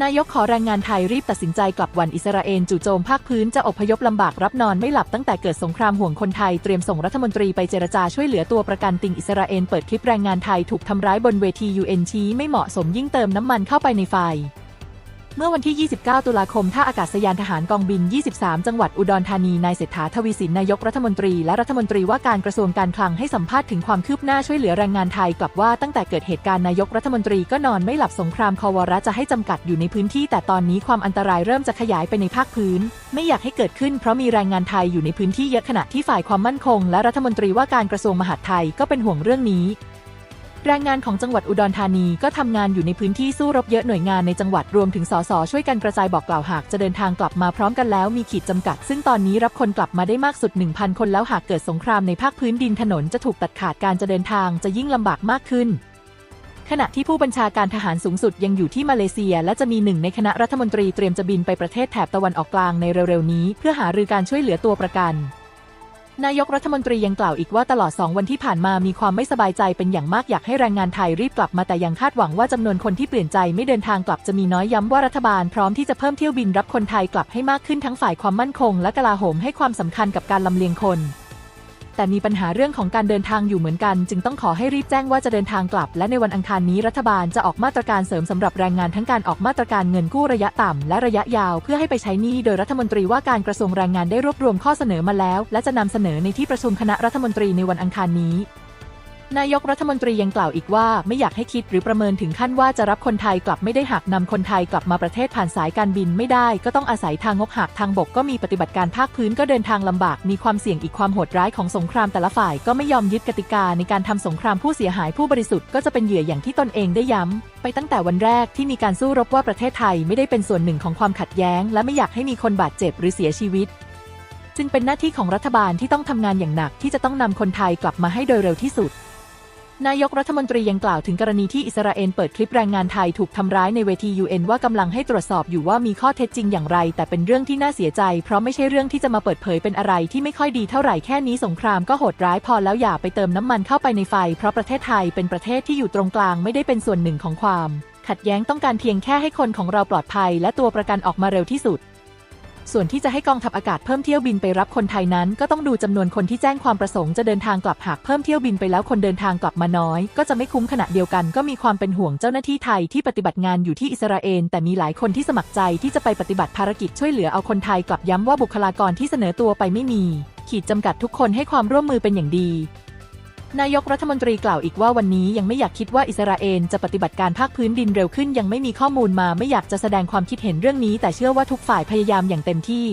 นายกขอแรงงานไทยรีบตัดสินใจกลับวันอิสราเอลจู่โจมภาคพื้นจะอพยพลำบากรับนอนไม่หลับตั้งแต่เกิดสงครามห่วงคนไทยเตรียมส่งรัฐมนตรีไปเจรจาช่วยเหลือตัวประกันติงอิสราเอลเปิดคลิปแรงงานไทยถูกทำร้ายบนเวที UN ชี้ไม่เหมาะสมยิ่งเติมน้ำมันเข้าไปในไฟ เมื่อวันที่ 29 ตุลาคม ท่าอากาศยานทหารกองบิน 23 จังหวัดอุดรธานี นายเศรษฐาทวีสิน นายกรัฐมนตรี และรัฐมนตรีว่าการกระทรวงการคลังให้สัมภาษณ์ถึงความคืบหน้าช่วยเหลือแรงงานไทย กลับว่าตั้งแต่เกิดเหตุการณ์นายกรัฐมนตรีก็นอนไม่หลับสงครามคอวระจะให้จำกัดอยู่ในพื้นที่ แต่ตอนนี้ความอันตรายเริ่มจะขยายไปในภาคพื้น ไม่อยากให้เกิดขึ้นเพราะมีแรงงานไทยอยู่ในพื้นที่เยอะขณะที่ฝ่ายความมั่นคง และรัฐมนตรีว่าการกระทรวงมหาดไทยก็เป็นห่วงเรื่องนี้ แรงงานของจังหวัดอุดรธานีก็ทำงานอยู่ในพื้นที่สู้รบเยอะหน่วยงานในจังหวัดรวมถึงสสช่วยกันกระจายบอกกล่าวหากจะเดินทางกลับมาพร้อมกันแล้วมีขีดจำกัด ซึ่งตอนนี้รับคนกลับมาได้มากสุด 1,000 คนแล้วหากเกิดสงครามในภาคพื้นดินถนนจะถูกตัดขาดการจะเดินทางจะยิ่งลำบากมากขึ้น ขณะที่ผู้บัญชาการทหารสูงสุดยังอยู่ที่มาเลเซีย และจะมีหนึ่งในคณะรัฐมนตรีเตรียมจะบินไปประเทศแถบตะวันออกกลางในเร็วๆนี้ เพื่อหารือการช่วยเหลือตัวประกัน นายกรัฐมนตรียังกล่าวอีกว่าตลอด 2 วันที่ผ่านมามีความไม่สบายใจเป็นอย่างมากอยากให้แรงงานไทยรีบกลับมาแต่ยังคาดหวังว่าจำนวนคนที่เปลี่ยนใจไม่เดินทางกลับจะมีน้อยย้ำว่ารัฐบาลพร้อมที่จะเพิ่มเที่ยวบินรับคนไทยกลับให้มากขึ้นทั้งฝ่ายความมั่นคงและกลาโหมให้ความสำคัญกับการลำเลียงคน แต่มีปัญหาเรื่องของการเดินทางอยู่เหมือนกัน จึงต้องขอให้รีบแจ้งว่าจะเดินทางกลับ และในวันอังคารนี้รัฐบาลจะออกมาตรการเสริมสำหรับแรงงานทั้งการออกมาตรการเงินกู้ระยะต่ำและระยะยาวเพื่อให้ไปใช้หนี้โดยรัฐมนตรีว่าการกระทรวงแรงงานได้รวบรวมข้อเสนอมาแล้ว และจะนำเสนอในที่ประชุมคณะรัฐมนตรีในวันอังคารนี้ นายกรัฐมนตรียังกล่าวอีกว่าไม่อยากให้คิดหรือประเมินถึงขั้นว่าจะรับคนไทยกลับไม่ได้หากนำคนไทยกลับมาประเทศผ่านสายการบินไม่ได้ ก็ต้องอาศัยทางงกหากทางบกก็มีปฏิบัติการภาคพื้นก็เดินทางลำบาก มีความเสี่ยงอีกความโหดร้ายของสงครามแต่ละฝ่ายก็ไม่ยอมยึดกติกาในการทำสงครามผู้เสียหายผู้บริสุทธิ์ก็จะเป็นเหยื่ออย่างที่ตนเองได้ย้ำไปตั้งแต่วันแรกที่มีการสู้รบว่าประเทศไทยไม่ได้เป็นส่วนหนึ่งของความขัดแย้ง และไม่อยากให้มีคนบาดเจ็บหรือเสียชีวิตจึงเป็นหน้าที่ของรัฐบาลที่ต้องทำงานอย่างหนักที่จะต้องนำคนไทยกลับมาให้โดยเร็วที่สุด นายกรัฐมนตรียังกล่าวถึงกรณีที่อิสราเอลเปิดคลิปแรงงานไทยถูกทำร้ายในเวที UN ว่ากำลังให้ตรวจสอบอยู่ว่ามีข้อเท็จจริงอย่างไร แต่เป็นเรื่องที่น่าเสียใจ เพราะไม่ใช่เรื่องที่จะมาเปิดเผยเป็นอะไรที่ไม่ค่อยดีเท่าไหร่แค่นี้สงครามก็โหดร้ายพอแล้วอย่าไปเติมน้ำมันเข้าไปในไฟ เพราะประเทศไทยเป็นประเทศที่อยู่ตรงกลางไม่ได้เป็นส่วนหนึ่งของความ ขัดแย้งต้องการเพียงแค่ให้คนของเราปลอดภัย และตัวประกันออกมาเร็วที่สุด ส่วนที่จะให้กองทัพอากาศเพิ่มเที่ยวบินไปรับคนไทยนั้น ก็ต้องดูจำนวนคนที่แจ้งความประสงค์จะเดินทางกลับหากเพิ่มเที่ยวบินไปแล้วคนเดินทางกลับมาน้อย ก็จะไม่คุ้มขณะเดียวกัน ก็มีความเป็นห่วงเจ้าหน้าที่ไทยที่ปฏิบัติงานอยู่ที่อิสราเอลแต่มีหลายคนที่สมัครใจที่จะไปปฏิบัติภารกิจช่วยเหลือเอาคนไทยกลับย้ำว่าบุคลากรที่เสนอตัวไปไม่มี ขีดจำกัดทุกคนให้ความร่วมมือเป็นอย่างดี นายกรัฐมนตรีกล่าวอีกว่าวันนี้ยังไม่อยากคิดว่าอิสราเอลจะปฏิบัติการภาคพื้นดินเร็วขึ้นยังไม่มีข้อมูลมาไม่อยากจะแสดงความคิดเห็นเรื่องนี้ แต่เชื่อว่าทุกฝ่ายพยายามอย่างเต็มที่